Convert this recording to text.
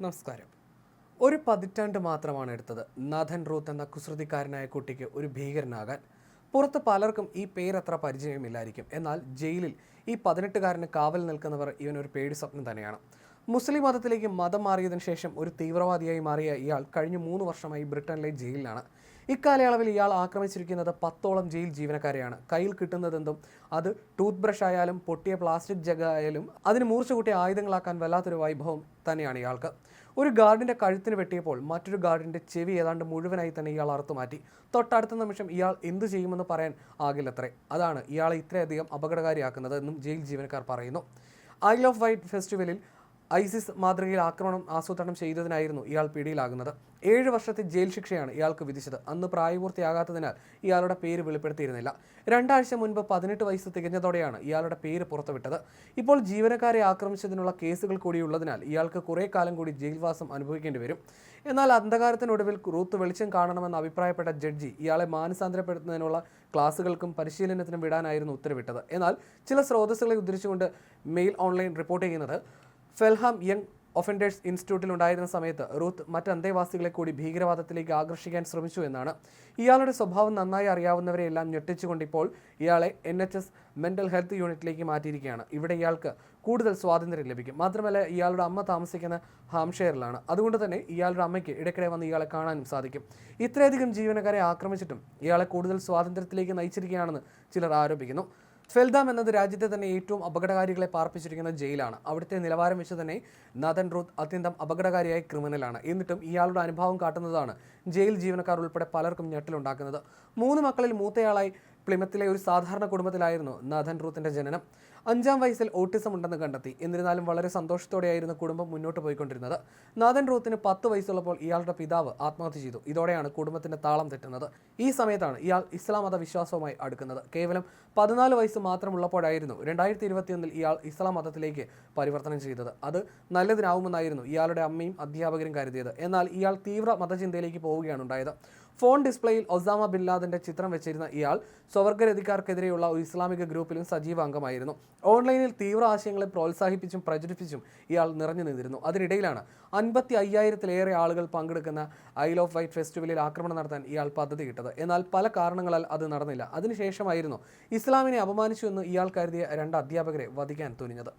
നമസ്കാരം. ഒരു പതിറ്റാണ്ട് മാത്രമാണ് എടുത്തത്. നാഥൻ റൂത്ത് എന്ന കുസൃതിക്കാരനായ കുട്ടിക്ക് ഒരു ഭീകരനാകാൻ. പുറത്ത് പലർക്കും ഈ പേരത്ര പരിചയമില്ലായിരിക്കും. എന്നാൽ ജയിലിൽ ഈ പതിനെട്ടുകാരന് കാവൽ നിൽക്കുന്നവർ ഇവനൊരു പേടി സ്വപ്നം തന്നെയാണ്. മുസ്ലിം മതത്തിലേക്ക് മതം മാറിയതിനു ശേഷം ഒരു തീവ്രവാദിയായി മാറിയ ഇയാൾ കഴിഞ്ഞ മൂന്ന് വർഷമായി ബ്രിട്ടനിലെ ജയിലിലാണ്. ഇക്കാലയളവിൽ ഇയാൾ ആക്രമിച്ചിരിക്കുന്നത് പത്തോളം ജയിൽ ജീവനക്കാരെയാണ്. കയ്യിൽ കിട്ടുന്നതെന്തും അത് ടൂത്ത് ബ്രഷ് ആയാലും പൊട്ടിയ പ്ലാസ്റ്റിക് ജഗ് ആയാലും അതിന് മൂർച്ച കൂട്ടിയ ആയുധങ്ങളാക്കാൻ വല്ലാത്തൊരു വൈഭവം തന്നെയാണ് ഇയാൾക്ക്. ഒരു ഗാർഡിന്റെ കഴുത്തിന് വെട്ടിയപ്പോൾ മറ്റൊരു ഗാർഡിന്റെ ചെവി ഏതാണ്ട് മുഴുവനായി തന്നെ ഇയാൾ അറുത്തു മാറ്റി. തൊട്ടടുത്ത നിമിഷം ഇയാൾ എന്തു ചെയ്യുമെന്ന് പറയാൻ ആകില്ലത്രേ. അതാണ് ഇയാളെ ഇത്രയധികം അപകടകാരിയാക്കുന്നത് എന്നും ജയിൽ ജീവനക്കാർ പറയുന്നു. ഐ ഓഫ് വൈറ്റ് ഫെസ്റ്റിവലിൽ ഐസിസ് മാതൃകയിൽ ആക്രമണം ആസൂത്രണം ചെയ്തതിനായിരുന്നു ഇയാൾ പിടിയിലാകുന്നത്. ഏഴ് വർഷത്തെ ജയിൽ ശിക്ഷയാണ് ഇയാൾക്ക് വിധിച്ചത്. അന്ന് പ്രായപൂർത്തിയാകാത്തതിനാൽ ഇയാളുടെ പേര് വെളിപ്പെടുത്തിയിരുന്നില്ല. രണ്ടാഴ്ച മുൻപ് പതിനെട്ട് വയസ്സ് തികഞ്ഞതോടെയാണ് ഇയാളുടെ പേര് പുറത്തുവിട്ടത്. ഇപ്പോൾ ജീവനക്കാരെ ആക്രമിച്ചതിനുള്ള കേസുകൾ കൂടിയുള്ളതിനാൽ ഇയാൾക്ക് കുറേ കാലം കൂടി ജയിൽവാസം അനുഭവിക്കേണ്ടി വരും. എന്നാൽ അന്ധകാരത്തിനൊടുവിൽ റൂത്ത് വെളിച്ചം കാണണമെന്ന് അഭിപ്രായപ്പെട്ട ജഡ്ജി ഇയാളെ മാനസാന്തരപ്പെടുത്തുന്നതിനുള്ള ക്ലാസുകൾക്കും പരിശീലനത്തിനും വിടാനായിരുന്നു ഉത്തരവിട്ടത്. എന്നാൽ ചില സ്രോതസ്സുകളെ ഉദ്ധരിച്ചുകൊണ്ട് മെയിൽ ഓൺലൈൻ റിപ്പോർട്ട് ചെയ്യുന്നത് ഫെൽഹാം യങ് ഒഫൻഡേഴ്സ് ഇൻസ്റ്റിറ്റ്യൂട്ടിൽ ഉണ്ടായിരുന്ന സമയത്ത് റൂത്ത് മറ്റ് അന്തേവാസികളെ കൂടി ഭീകരവാദത്തിലേക്ക് ആകർഷിക്കാൻ ശ്രമിച്ചു എന്നാണ്. ഇയാളുടെ സ്വഭാവം നന്നായി അറിയാവുന്നവരെയെല്ലാം ഞെട്ടിച്ചുകൊണ്ട് ഇപ്പോൾ ഇയാളെ N H S mental health യൂണിറ്റിലേക്ക് മാറ്റിയിരിക്കുകയാണ്. ഇവിടെ ഇയാൾക്ക് കൂടുതൽ സ്വാതന്ത്ര്യം ലഭിക്കും. മാത്രമല്ല ഇയാളുടെ അമ്മ താമസിക്കുന്ന ഹാംഷെയറിലാണ്. അതുകൊണ്ട് തന്നെ ഇയാളുടെ അമ്മയ്ക്ക് ഇടയ്ക്കിടെ വന്ന് ഇയാളെ കാണാനും സാധിക്കും. ഇത്രയധികം ജീവനക്കാരെ ആക്രമിച്ചിട്ടും ഇയാളെ കൂടുതൽ സ്വാതന്ത്ര്യത്തിലേക്ക് നയിച്ചിരിക്കുകയാണെന്ന് ചിലർ ആരോപിക്കുന്നു. ഫെൽദാം എന്നത് രാജ്യത്തെ തന്നെ ഏറ്റവും അപകടകാരികളെ പാർപ്പിച്ചിരിക്കുന്ന ജയിലാണ്. അവിടുത്തെ നിലവാരം വെച്ച് തന്നെ നദൻ റൂത്ത് അത്യന്തം അപകടകാരിയായ ക്രിമിനലാണ്. എന്നിട്ടും ഇയാളുടെ അനുഭവം കാട്ടുന്നതാണ് ജയിൽ ജീവനക്കാർ ഉൾപ്പെടെ പലർക്കും ഞെട്ടിലുണ്ടാക്കുന്നത്. മൂന്ന് മക്കളിൽ മൂത്തയാളായി പ്ലിമത്തിലെ ഒരു സാധാരണ കുടുംബത്തിലായിരുന്നു നാഥൻ റൂത്തിന്റെ ജനനം. അഞ്ചാം വയസ്സിൽ ഓട്ടിസം ഉണ്ടെന്ന് കണ്ടെത്തി. എന്നിരുന്നാലും വളരെ സന്തോഷത്തോടെയായിരുന്നു കുടുംബം മുന്നോട്ട് പോയിക്കൊണ്ടിരുന്നത്. നാഥൻ റൂത്തിന് പത്ത് വയസ്സുള്ളപ്പോൾ ഇയാളുടെ പിതാവ് ആത്മഹത്യ ചെയ്തു. ഇതോടെയാണ് കുടുംബത്തിന്റെ താളം തെറ്റുന്നത്. ഈ സമയത്താണ് ഇയാൾ ഇസ്ലാം മത വിശ്വാസവുമായി അടുക്കുന്നത്. കേവലം പതിനാല് വയസ്സ് മാത്രമുള്ളപ്പോഴായിരുന്നു രണ്ടായിരത്തി ഇരുപത്തിയൊന്നിൽ ഇയാൾ ഇസ്ലാം മതത്തിലേക്ക് പരിവർത്തനം ചെയ്തത്. അത് നല്ലതിനാവുമെന്നായിരുന്നു ഇയാളുടെ അമ്മയും അധ്യാപകരും കരുതിയത്. എന്നാൽ ഇയാൾ തീവ്ര മതചിന്തയിലേക്ക് പോവുകയാണ് ഉണ്ടായത്. ഫോൺ ഡിസ്പ്ലേയിൽ ഒസാമ ബിൻ ലാദന്റെ ചിത്രം വെച്ചിരുന്ന ഇയാൾ സ്വവർഗരതിക്കാർക്കെതിരെയുള്ള ഒരു ഇസ്ലാമിക ഗ്രൂപ്പിലും സജീവ അംഗമായിരുന്നു. ഓൺലൈനിൽ തീവ്ര ആശയങ്ങളെ പ്രോത്സാഹിപ്പിച്ചും പ്രചരിപ്പിച്ചും ഇയാൾ നിറഞ്ഞു നിന്നിരുന്നു. അതിനിടയിലാണ് അൻപത്തി അയ്യായിരത്തിലേറെ ആളുകൾ പങ്കെടുക്കുന്ന ഐൽ ഓഫ് വൈറ്റ് ഫെസ്റ്റിവലിൽ ആക്രമണം നടത്താൻ ഇയാൾ പദ്ധതി ഇട്ടത്. എന്നാൽ പല കാരണങ്ങളാൽ അത് നടന്നില്ല. അതിനുശേഷമായിരുന്നു ഇസ്ലാമിനെ അപമാനിച്ചു എന്ന് ഇയാൾ കരുതിയ രണ്ട് അധ്യാപകരെ വധിക്കാൻ തുനിഞ്ഞത്.